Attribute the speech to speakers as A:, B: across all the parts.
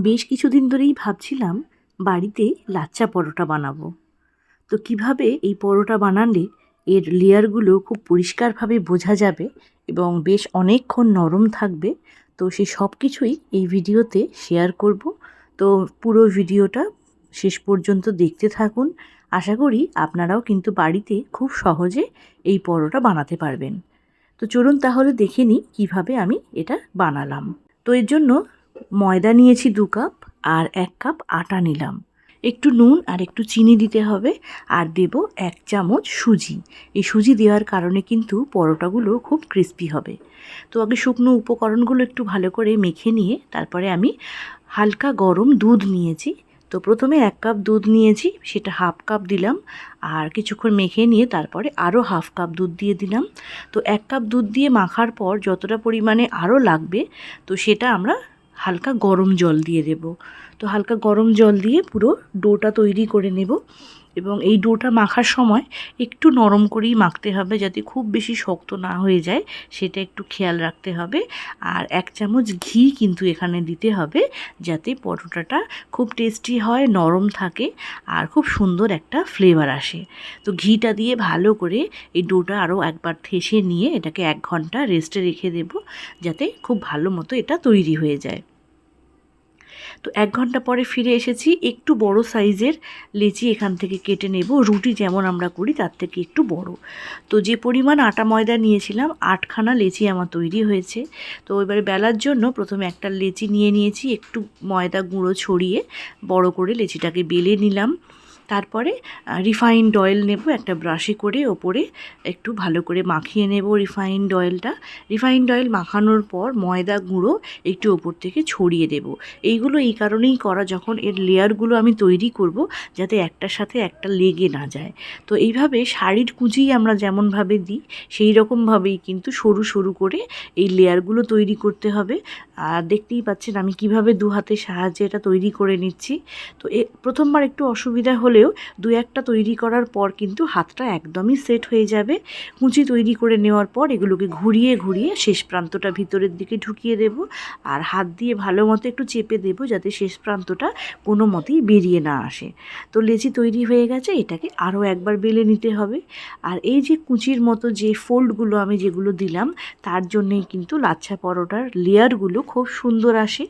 A: বেশ কিছুদিন ধরেই ভাবছিলাম বাড়িতে লাচ্চা পরোটা বানাবো। তো কীভাবে এই পরোটা বানালে এর লেয়ারগুলো খুব পরিষ্কারভাবে বোঝা যাবে এবং বেশ অনেকক্ষণ নরম থাকবে? তো সে সব কিছুই এই ভিডিওতে শেয়ার করব। তো পুরো ভিডিওটা শেষ পর্যন্ত দেখতে থাকুন। আশা করি আপনারাও কিন্তু বাড়িতে খুব সহজে এই পরোটা বানাতে পারবেন। তো চলুন তাহলে দেখে নিই কীভাবে আমি এটা বানালাম। তো এর জন্য ময়দা নিয়েছি দু কাপ আর এক কাপ আটা নিলাম। একটু নুন আর একটু চিনি দিতে হবে আর দেব এক চামচ সুজি। এই সুজি দেওয়ার কারণে কিন্তু পরোটাগুলো খুব ক্রিস্পি হবে। তো আগে শুকনো উপকরণগুলো একটু ভালো করে মেখে নিয়ে তারপরে আমি হালকা গরম দুধ নিয়েছি। তো প্রথমে এক কাপ দুধ নিয়েছি, সেটা হাফ কাপ দিলাম আর কিছুক্ষণ মেখে নিয়ে তারপরে আরও হাফ কাপ দুধ দিয়ে দিলাম। তো এক কাপ দুধ দিয়ে মাখার পর যতটা পরিমাণে আরও লাগবে, তো সেটা আমরা হালকা গরম জল দিয়ে দেব। তো হালকা গরম জল দিয়ে পুরো ডোটা তৈরি করে নেব এবং এই ডোটা মাখার সময় একটু নরম করেই মাখতে হবে যাতে খুব বেশি শক্ত না হয়ে যায়, সেটা একটু খেয়াল রাখতে হবে। আর এক চামচ ঘি কিন্তু এখানে দিতে হবে যাতে পরোটাটা খুব টেস্টি হয়, নরম থাকে আর খুব সুন্দর একটা ফ্লেভার আসে। তো ঘিটা দিয়ে ভালো করে এই ডোটা আরও একবার থেসে নিয়ে এটাকে এক ঘণ্টা রেস্টে রেখে দেব যাতে খুব ভালো মতো এটা তৈরি হয়ে যায়। তো এক ঘণ্টা পরে ফিরে এসেছি। একটু বড় সাইজের লেচি এখান থেকে কেটে নেব। রুটি যেমন আমরা করি, তার থেকে একটু বড়। তো যে পরিমাণ আটা ময়দা নিয়েছিলাম, আটখানা লেচি আমার তৈরি হয়েছে। তো এবারে বেলার জন্য প্রথমে একটা লেচি নিয়ে নিয়েছি, একটু ময়দা গুঁড়ো ছড়িয়ে বড় করে লেচিটাকে বেলে নিলাম। তারপরে রিফাইন্ড অয়েল নেব, একটা ব্রাশে করে ওপরে একটু ভালো করে মাখিয়ে নেব রিফাইন্ড অয়েলটা রিফাইন্ড অয়েল মাখানোর পর ময়দা গুঁড়ো একটু ওপর থেকে ছড়িয়ে দেব। এইগুলো এই কারণেই করা যখন এর লেয়ারগুলো আমি তৈরি করব, যাতে একটার সাথে একটা লেগে না যায়। তো এইভাবে শাড়ির কুচি আমরা যেমনভাবে দিই, সেই রকমভাবেই কিন্তু সরু সরু করে এই লেয়ারগুলো তৈরি করতে হবে। আর দেখতেই পাচ্ছেন আমি কীভাবে দু হাতের সাহায্যে এটা তৈরি করে নিচ্ছি। তো প্রথমবার একটু অসুবিধা হলেও দু একটা তৈরি করার পর কিন্তু হাতটা একদমই সেট হয়ে যাবে। কুঁচি তৈরি করে নেওয়ার পর এগুলোকে ঘুরিয়ে ঘুরিয়ে শেষ প্রান্তটা ভিতরের দিকে ঢুকিয়ে দেব আর হাত দিয়ে ভালো মতো একটু চেপে দেব যাতে শেষ প্রান্তটা কোনো মতেই বেরিয়ে না আসে। তো লেচি তৈরি হয়ে গেছে, এটাকে আরও একবার বেলে নিতে হবে। আর এই যে কুচির মতো যে ফোল্ডগুলো আমি যেগুলো দিলাম, তার জন্যেই কিন্তু লাচ্ছা পরোটার লেয়ারগুলো খুব সুন্দর আসে।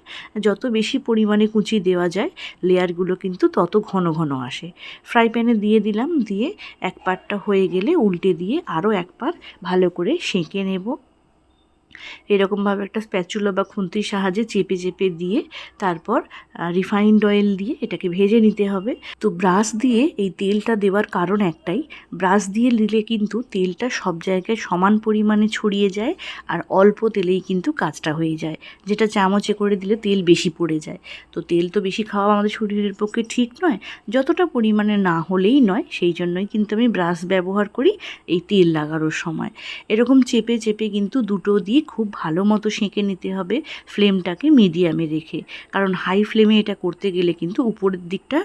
A: যত বেশি পরিমাণে কুচি দেওয়া যায়, লেয়ারগুলো কিন্তু তত ঘন ঘন আসে। ফ্রাই প্যানে দিয়ে দিলাম, দিয়ে এক পারটা হয়ে গেলে উল্টে দিয়ে আরও এক পার ভালো করে সেঁকে নেব। এরকমভাবে একটা স্প্যাচুলা বা খুন্তির সাহায্যে চেপে চেপে দিয়ে তারপর রিফাইন্ড অয়েল দিয়ে এটাকে ভেজে নিতে হবে। তো ব্রাশ দিয়ে এই তেলটা দেওয়ার কারণ একটাই, ব্রাশ দিয়ে নিলে কিন্তু তেলটা সব জায়গায় সমান পরিমাণে ছড়িয়ে যায় আর অল্প তেলেই কিন্তু কাজটা হয়ে যায়, যেটা চামচে করে দিলে তেল বেশি পড়ে যায়। তো তেল তো বেশি খাওয়া আমাদের শরীরের পক্ষে ঠিক নয়, যতটা পরিমাণে না হলেই নয়, সেই জন্যই কিন্তু আমি ব্রাশ ব্যবহার করি এই তেল লাগানোর সময়। এরকম চেপে চেপে কিন্তু দুটো দিয়ে খুব ভালো মতো সেঁকে নিতে হবে ফ্লেমটাকে মিডিয়ামে রেখে। কারণ হাই ফ্লেমে এটা করতে গেলে কিন্তু উপরের দিকটা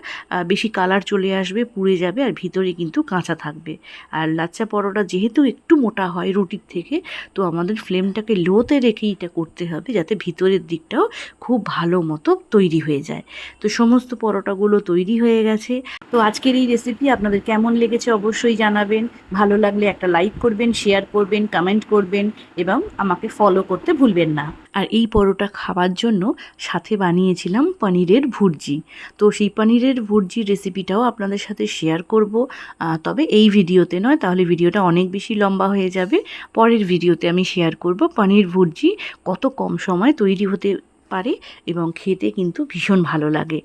A: বেশি কালার চলে আসবে, পুড়ে যাবে আর ভিতরে কিন্তু কাঁচা থাকবে। আর লাচ্চা পরোটা যেহেতু একটু মোটা হয় রুটির থেকে, তো আমাদের ফ্লেমটাকে লোতে রেখেই এটা করতে হবে যাতে ভিতরের দিকটাও খুব ভালো মতো তৈরি হয়ে যায়। তো সমস্ত পরোটাগুলো তৈরি হয়ে গেছে। তো আজকের এই রেসিপি আপনাদের কেমন লেগেছে অবশ্যই জানাবেন। ভালো লাগলে একটা লাইক করবেন শেয়ার করবেন কমেন্ট করবেন এবং আমাকে ফলো করতে ভুলবেন না। আর এই পরোটা খাওয়ার জন্য সাথে বানিয়েছিলাম পনিরের ভুর্জি। তো সেই পনিরের ভুর্জির রেসিপিটাও আপনাদের সাথে শেয়ার করব। তবে এই ভিডিওতে নয়, তাহলে ভিডিওটা অনেক বেশি লম্বা হয়ে যাবে। পরের ভিডিওতে আমি শেয়ার করব পনির ভুর্জি কত কম সময় তৈরি হতে পারে এবং খেতে কিন্তু ভীষণ ভালো লাগে।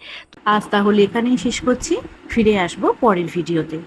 A: আজ তাহলে এখানেই শেষ করছি। ফিরে আসব পরের ভিডিওতে।